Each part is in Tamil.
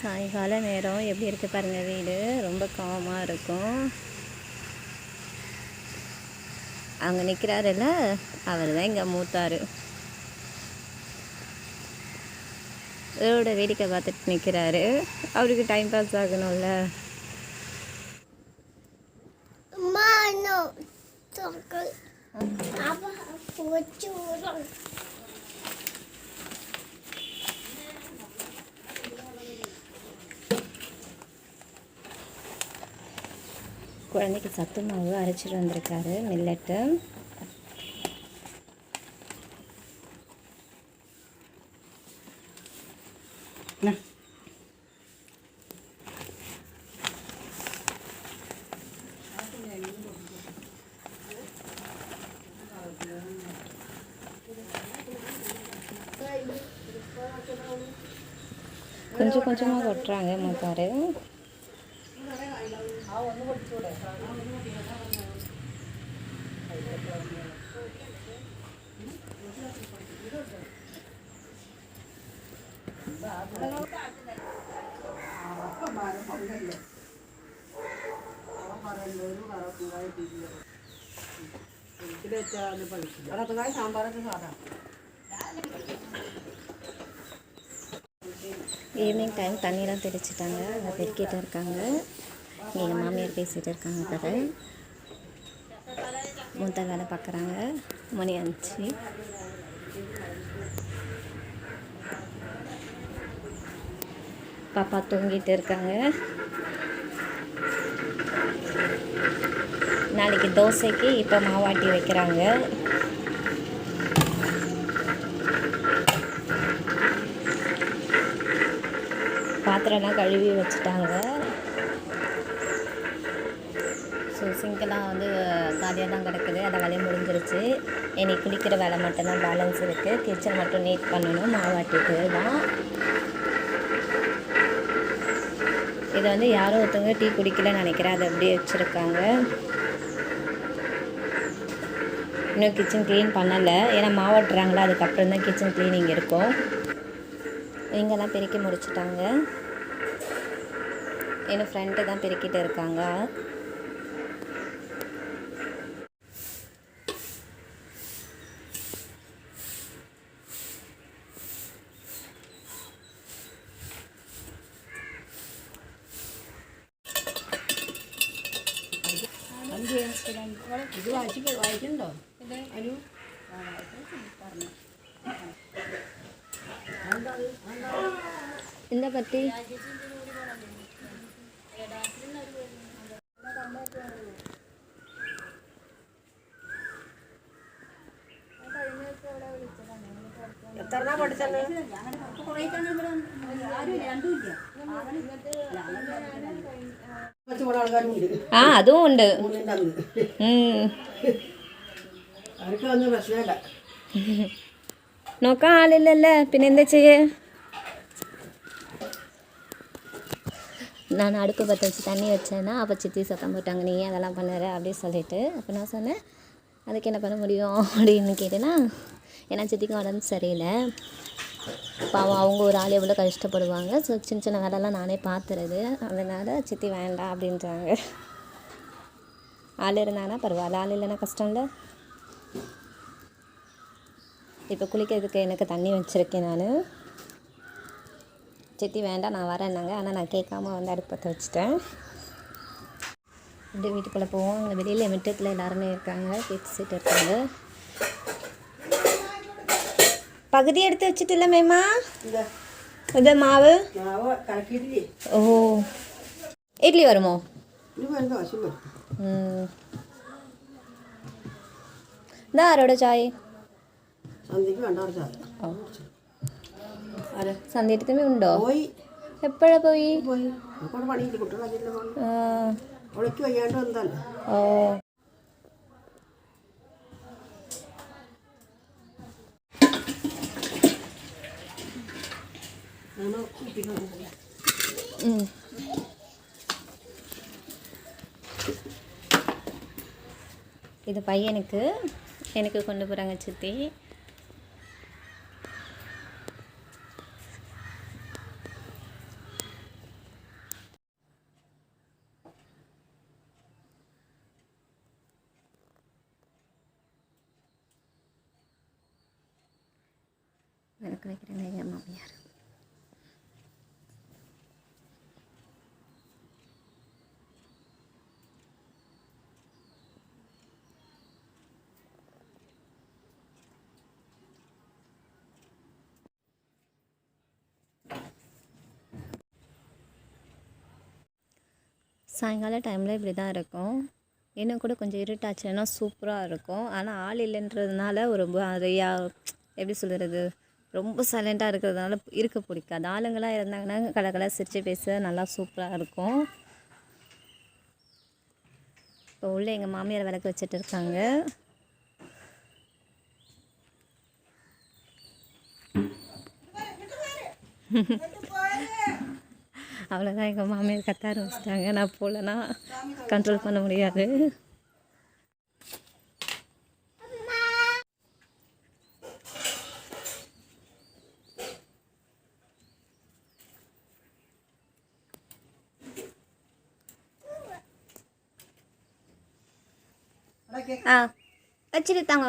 சாயங்கால நேரம் எப்படி இருக்குது பாருங்கள் வீடு? ரொம்ப காமாக இருக்கும். அங்கே நிற்கிறாருல்ல அவர் தான் இங்கே மூத்தார். இதோட வேடிக்கை பார்த்துட்டு நிற்கிறாரு அவருக்கு டைம் பாஸ் ஆகணும்ல? Mano, குழந்தைக்கு சத்து மாவு அரைச்சிட்டு வந்திருக்காரு மில்லட்டு கொஞ்சம் கொஞ்சமாக கொட்டுறாங்க மூத்தாரு ஈவினிங் டைம் தண்ணியெலாம் தெளிச்சிட்டாங்க. அங்கே பெருக்கிட்டு இருக்காங்க. எங்கள் மாமியார் பேசிகிட்டு இருக்காங்க கதை மூத்த வேலை பார்க்குறாங்க மணி அஞ்சு. பாப்பா தூங்கிட்டு இருக்காங்க. நாளைக்கு தோசைக்கு இப்போ மாவாட்டி வைக்கிறாங்க. பாத்திரம்லாம் கழுவி வச்சுட்டாங்க. ஸோ சிங்கெல்லாம் வந்து காலியாக தான் கிடக்குது. அதை வேலையை முடிஞ்சிருச்சு. இனி குளிக்கிற வேலை மட்டும்தான் பேலன்ஸ் இருக்குது கிச்சன் மட்டும் நீட் பண்ணணும். மாவாட்டிட்டு தான் இதை வந்து யாரோ ஒருத்தவங்க டீ குடிக்கலன்னு நினைக்கிறேன். அதை அப்படியே வச்சுருக்காங்க. இன்னும் கிச்சன் க்ளீன் பண்ணலை. ஏன்னா மாவட்டுறாங்களா அதுக்கப்புறம் தான் கிச்சன் க்ளீனிங் இருக்கும். இங்கெல்லாம் பெருக்கி முடிச்சிட்டாங்க. என் ஃப்ரெண்டு தான் பெருக்கிட்டு இருக்காங்க. ഇത് വായിച്ചിട്ട് വായിക്കണ്ടോ? അനു? എന്താ പറ്റി? എത്ര പഠിച്ചത്? ഞങ്ങൾ കുറേ ആരും രണ്ടുമില്ല ஆ அதுவும் உண்டு മൂന്നിൻ്റെ അന്ന് ம் അവർക്ക് ഒന്നും പ്രശ്നമില്ല നോക്കാൻ ആളില്ലല്ലേ പിന്നെ എന്താ ചെയ്യേ நான் அடுப்பு பற்ற வச்சு தண்ணி வச்சேன்னா அப்போ சித்தி சத்தம் போட்டாங்க நீ ஏன் அதெல்லாம் பண்ணுற அப்படி சொல்லிட்டு அப்போ நான் சொன்னேன் அதுக்கு என்ன பண்ண முடியும் அப்படின்னு கேட்டேன்னா ஏன்னா சித்திக்கு உடம்பு சரியில்லை பாவம் அவங்க ஒரு ஆள் எவ்வளோ கஷ்டப்படுவாங்க. ஸோ சின்ன சின்ன வேலைலாம் நானே பார்த்துறது. அதனால் சித்தி வேண்டாம் அப்படின்றாங்க. ஆள் இருந்தாங்கன்னா பரவாயில்ல. ஆள் இல்லைன்னா கஷ்டம் இல்லை இப்போ குளிக்கிறதுக்கு எனக்கு தண்ணி வச்சுருக்கேன் நான். சித்தி வேண்டாம் நான் வரேன்னாங்க. ஆனால் நான் கேட்காம வந்து அடுப்பு பற்ற வச்சுட்டேன். அப்படியே வீட்டுக்குள்ளே போவோம். அங்கே வெளியில் மிட்டத்தில் எல்லாருமே இருக்காங்க. பேசிட்டு இருக்காங்க പകുതി എടുത്ത് വെച്ചിട്ടില്ല മേമ? ഇത് മാവ്? ഓ. ഇഡ്ലി വരുമോ? ഇതാ ആരോടെ ചായ? സന്ധ്യത്തിന് ഉണ്ടോ? എപ്പോഴാ പോയി? ഓ. இது பையனுக்கு. எனக்கு கொண்டு போகிறாங்க சித்தி. விளக்கு வைக்கிறேங்க எங்கள் மாமியார் சாயங்காலம் டைமில் இப்படி தான் இருக்கும். இன்னும் கூட கொஞ்சம் இருட்டாச்சுன்னா சூப்பராக இருக்கும். ஆனால் ஆள் இல்லைன்றதுனால ஒரு மாதிரியாக எப்படி சொல்கிறது ரொம்ப சைலண்ட்டாக இருக்கிறதுனால இருக்க பிடிக்காது. ஆளுங்களாக இருந்தாங்கன்னா கலகல சிரித்து பேச நல்லா சூப்பராக இருக்கும். இப்போ உள்ளே எங்கள் மாமியார் விளக்கு வச்சுட்டு இருக்காங்க. அவ்வளோதான் எங்கள் மாமியார் கத்த ஆரம்பிச்சிட்டாங்க. நான் போகலன்னா கண்ட்ரோல் பண்ண முடியாது. ஆ வச்சுட்டு தாங்க.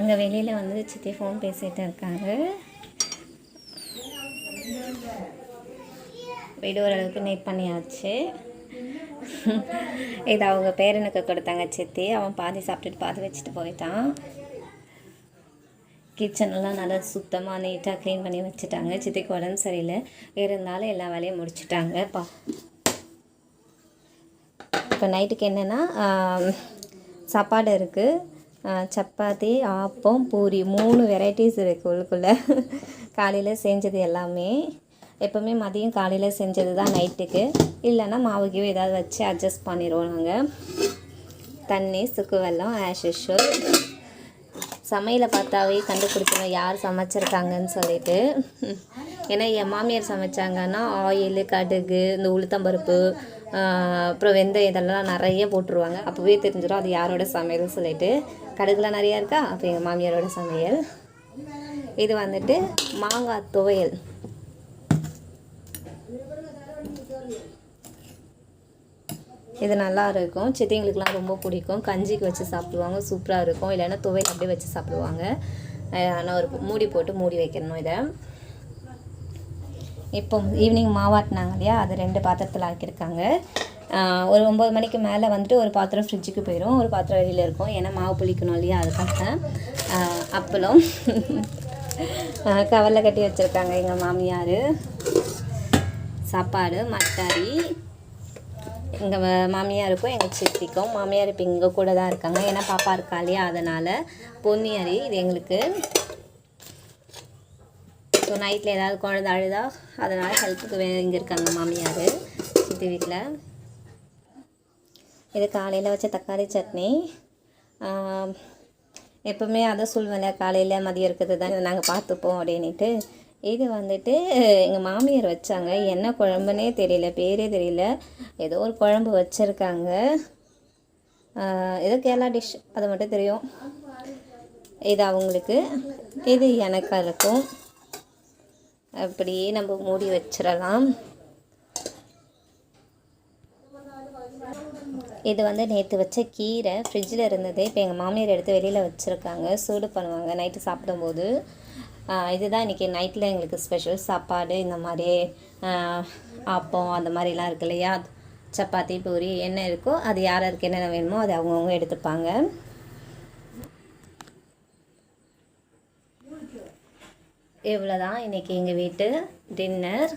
அங்கே வெளியில் வந்து சித்தி ஃபோன் பேசிகிட்டு இருக்காங்க. வீடு ஓரளவுக்கு நீட் பண்ணியாச்சு. இது அவங்க பேரனுக்கு கொடுத்தாங்க சித்தி. அவன் பாதி சாப்பிட்டுட்டு பாதி வச்சுட்டு போயிட்டான். கிச்சன்லாம் நல்லா சுத்தமாக நீட்டாக க்ளீன் பண்ணி வச்சுட்டாங்க. சித்திக்கு உடம்பு சரியில்லை. இருந்தாலும் எல்லா வேலையும் முடிச்சுட்டாங்க. பா இப்போ நைட்டுக்கு என்னென்னா சாப்பாடு இருக்குது சப்பாத்தி ஆப்பம் பூரி மூணு வெரைட்டிஸ் இருக்குது உள்ளுக்குள்ளே. காலையில் செஞ்சது எல்லாமே. எப்போவுமே மதியம் காலையில் செஞ்சது தான் நைட்டுக்கு. இல்லைன்னா மாவுக்கு ஏதாவது வச்சு அட்ஜஸ்ட் பண்ணிடுவோம் நாங்கள் தண்ணி சுக்கு வெல்லம் ஆஷ் யூஷுவல் சமையலை பார்த்தாவே கண்டுபிடிக்கணும் யார் சமைச்சிருக்காங்கன்னு சொல்லிட்டு. ஏன்னா என் மாமியார் சமைச்சாங்கன்னா ஆயில் கடுகு இந்த உளுத்தம்பருப்பு அப்புறம் வெந்தயம் இதெல்லாம் நிறைய போட்டுருவாங்க. அப்போவே தெரிஞ்சிடும் அது யாரோட சமையல்னு சொல்லிட்டு. கடுகுலாம் நிறையா இருக்கா? அப்போ எங்கள் மாமியாரோட சமையல். இது வந்துட்டு மாங்காய் துவையல். இது நல்லா இருக்கும். சித்திங்களுக்குலாம் ரொம்ப பிடிக்கும். கஞ்சிக்கு வச்சு சாப்பிடுவாங்க. சூப்பராக இருக்கும். இல்லைன்னா துவையல் அப்படியே வச்சு சாப்பிடுவாங்க. ஆனால் நான் ஒரு மூடி போட்டு மூடி வைக்கணும் இதை. இப்போ ஈவினிங் மாவாட்டினாங்க இல்லையா? அது ரெண்டு பாத்திரத்தில் ஆக்கியிருக்காங்க. ஒரு ஒம்பது மணிக்கு மேலே வந்துட்டு ஒரு பாத்திரம் ஃப்ரிட்ஜுக்கு போயிடும் ஒரு பாத்திரம் வெளியில் இருக்கும். ஏன்னா மாவு புளிக்கணும் இல்லையா? அதுக்காக அப்பளம். கவரில் கட்டி வச்சுருக்காங்க எங்கள் மாமியார். சாப்பாடு மட்டாரி. எங்கள் மாமியாருக்கும் எங்கள் சித்திக்கும். மாமியார் இப்போ இங்கே கூட தான் இருக்காங்க. ஏன்னா பாப்பா இருக்கா இல்லையா? அதனால் பொன்னி இது எங்களுக்கு. ஸோ நைட்டில் ஏதாவது குழந்தை அழுதா அதனால் ஹெல்ப்புக்கு வே இங்கே இருக்காங்க மாமியார் சித்தி வீட்டில் இது காலையில் வச்ச தக்காளி சட்னி. எப்போவுமே எப்பவுமே அதை சொல்லுவேன்ல காலையில் மதியம் இருக்கிறது தான் நாங்கள் பார்த்துப்போம் அப்படின்ட்டு இது வந்துட்டு எங்கள் மாமியார் வச்சாங்க. என்ன குழம்புனே தெரியல பேரே தெரியல. ஏதோ ஒரு குழம்பு வச்சுருக்காங்க. ஏதோ கேரளா டிஷ் அது மட்டும் தெரியும். இது அவங்களுக்கு. இது எனக்கு இருக்கும் அப்படியே நம்ம மூடி வச்சிடலாம். இது வந்து நேற்று வச்ச கீரை. ஃப்ரிட்ஜில் இருந்தது இப்போ எங்கள் மாமியார் எடுத்து வெளியில் வச்சுருக்காங்க. சூடு பண்ணுவாங்க நைட்டு சாப்பிடும்போது. இதுதான் இன்றைக்கி நைட்டில் எங்களுக்கு ஸ்பெஷல் சாப்பாடு. இந்த மாதிரி ஆப்பம் அந்த மாதிரிலாம் இருக்கு இல்லையா? சப்பாத்தி பூரி என்ன இருக்கோ அது யார் யாருக்கு என்னென்ன வேணுமோ அது அவங்கவுங்க எடுத்துப்பாங்க. இவ்வளோதான் இன்றைக்கி எங்கள் வீட்டு டின்னர்